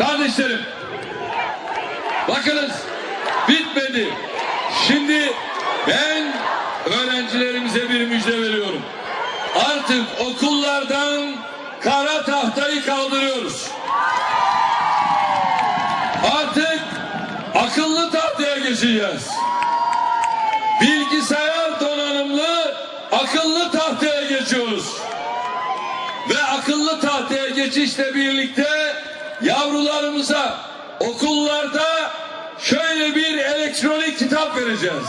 Kardeşlerim, bakınız bitmedi. Şimdi ben öğrencilerimize bir müjde veriyorum. Artık okullardan kara tahtayı kaldırıyoruz. Artık akıllı tahtaya geçeceğiz. Bilgisayar donanımlı akıllı tahtaya geçiyoruz. Ve akıllı tahtaya geçişle birlikte yavrularımıza okullarda şöyle bir elektronik kitap vereceğiz.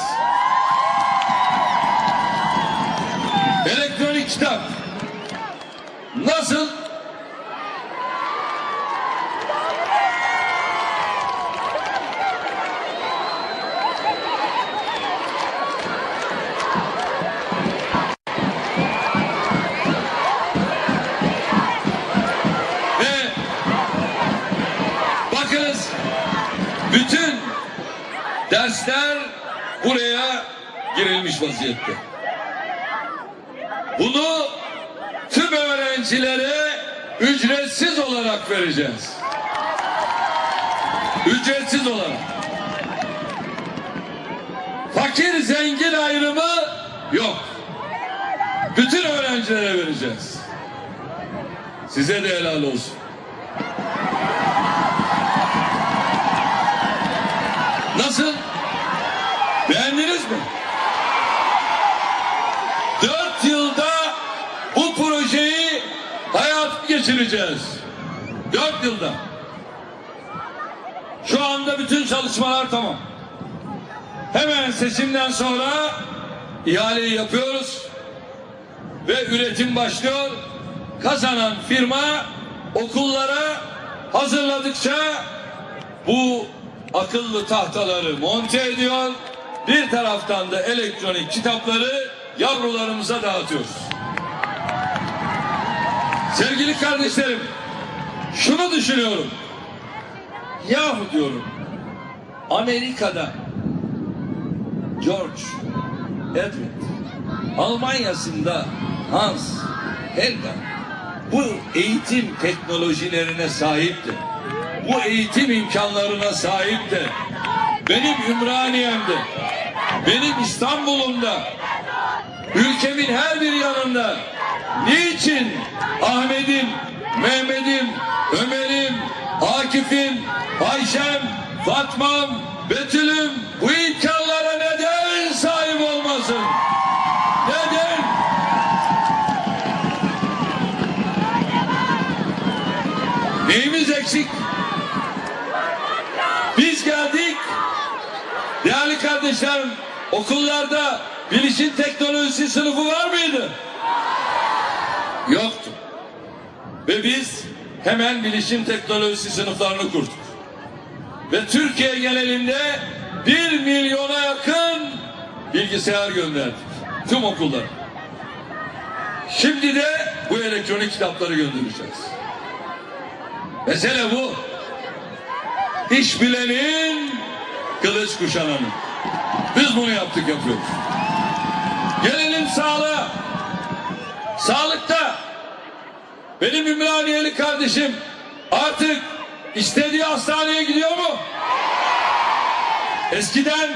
Elektronik kitap. Nasıl? Dersler buraya girilmiş vaziyette. Bunu tüm öğrencilere ücretsiz olarak vereceğiz. Ücretsiz olarak. Fakir zengin ayrımı yok. Bütün öğrencilere vereceğiz. Size de helal olsun. Nasıl? Beğendiniz mi? Dört yılda bu projeyi hayat geçireceğiz. Dört yılda. Şu anda bütün çalışmalar tamam. Hemen seçimden sonra ihaleyi yapıyoruz ve üretim başlıyor. Kazanan firma okullara hazırladıkça bu akıllı tahtaları monte ediyor. Bir taraftan da elektronik kitapları yavrularımıza dağıtıyoruz. Sevgili kardeşlerim, şunu düşünüyorum. Yahu diyorum, Amerika'da George Edward, Almanya'sında Hans Helga bu eğitim teknolojilerine sahipti. Bu eğitim imkanlarına sahipti. Benim Ümraniye'mde, benim İstanbul'umda, ülkemin her bir yanında niçin Ahmet'im, Mehmet'im, Ömer'im, Akif'im, Ayşem, Fatma'm, Betül'üm bu imkanlara neden sahip olmasın? Neden? Neyimiz eksik? Biz geldik. Değerli kardeşlerim, okullarda bilişim teknolojisi sınıfı var mıydı? Yoktu. Ve biz hemen bilişim teknolojisi sınıflarını kurduk. Ve Türkiye genelinde bir milyona yakın bilgisayar gönderdik. Tüm okullara. Şimdi de bu elektronik kitapları göndereceğiz. Mesele bu. İş bilenin, kılıç kuşananın. Biz bunu yaptık yapıyoruz. Gelelim sağlığa. Sağlıkta benim Ümraniyeli kardeşim artık istediği hastaneye gidiyor mu? Eskiden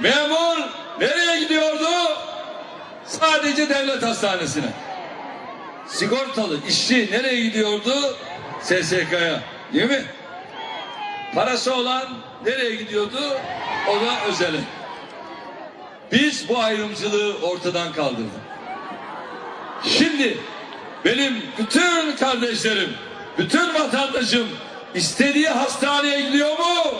memur nereye gidiyordu? Sadece devlet hastanesine. Sigortalı işçi nereye gidiyordu? SSK'ya. Değil mi? Parası olan nereye gidiyordu? O da özele. Biz bu ayrımcılığı ortadan kaldırdık. Şimdi benim bütün kardeşlerim, bütün vatandaşım istediği hastaneye gidiyor mu?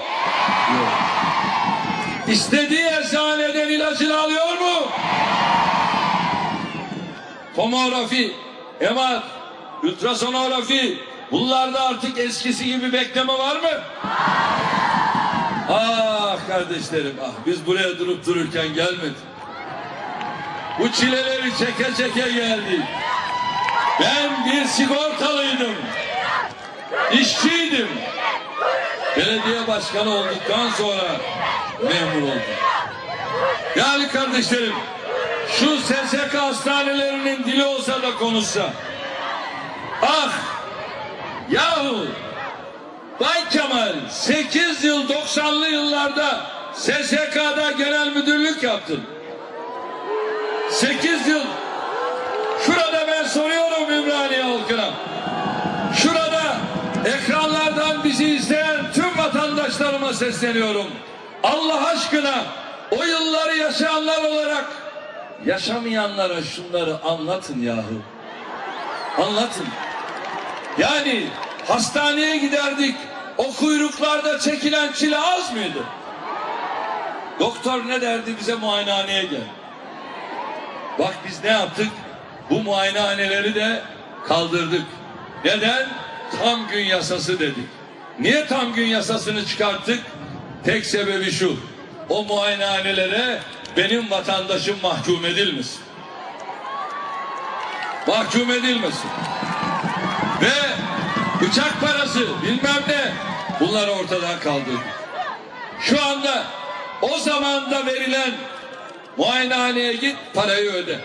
İstediği eczaneden ilacını alıyor mu? Tomografi, MR, ultrasonografi bunlarda artık eskisi gibi bekleme var mı? Ah kardeşlerim ah biz buraya durup dururken gelmedik. Bu çileleri çeke çeke geldik. Ben bir sigortalıydım. İşçiydim. Belediye başkanı olduktan sonra memur oldum. Yani kardeşlerim şu SSK hastanelerinin dili olsa da konuşsa. Ah yahu Bay Kemal 8 yıl 90'lı yıllarda SSK'da genel müdürlük yaptın. 8 yıl. Şurada ben soruyorum Ümraniye halkına. Şurada ekranlardan bizi izleyen tüm vatandaşlarıma sesleniyorum. Allah aşkına o yılları yaşayanlar olarak yaşamayanlara şunları anlatın yahu. Anlatın. Yani hastaneye giderdik. O kuyruklarda çekilen çile az mıydı? Doktor ne derdi bize muayenehaneye gel. Bak biz ne yaptık? Bu muayenehaneleri de kaldırdık. Neden? Tam gün yasası dedik. Niye tam gün yasasını çıkarttık? Tek sebebi şu. O muayenehanelere benim vatandaşım mahkum edilmesin. Mahkum edilmesin. Bıçak parası bilmem ne bunları ortadan kaldırdık. Şu anda o zamanda verilen muayenehaneye git parayı öde.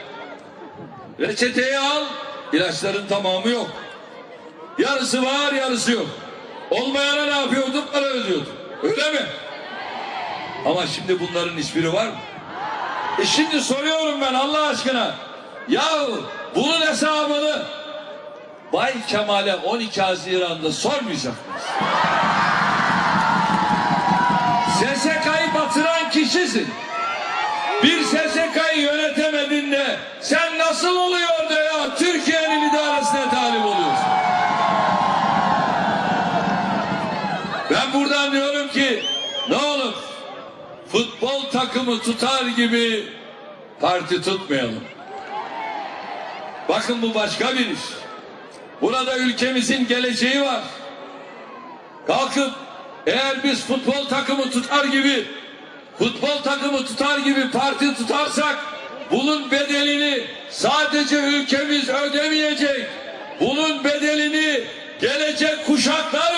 Reçeteyi al ilaçların tamamı yok. Yarısı var yarısı yok. Olmayana ne yapıyordun para ödüyordun. Öyle mi? Ama şimdi bunların hiçbiri var mı? E şimdi soruyorum ben Allah aşkına. Yahu bunun hesabını Bay Kemal'e 12 Haziran'da sormayacak mıyız? SSK'yı batıran kişisin. Bir SSK'yı yönetemedin de sen nasıl oluyor da ya Türkiye'nin idaresine talip oluyorsun? Ben buradan diyorum ki ne olur futbol takımı tutar gibi parti tutmayalım. Bakın bu başka bir iş. Burada ülkemizin geleceği var. Kalkıp eğer biz futbol takımı tutar gibi futbol takımı tutar gibi parti tutarsak bunun bedelini sadece ülkemiz ödemeyecek. Bunun bedelini gelecek kuşaklar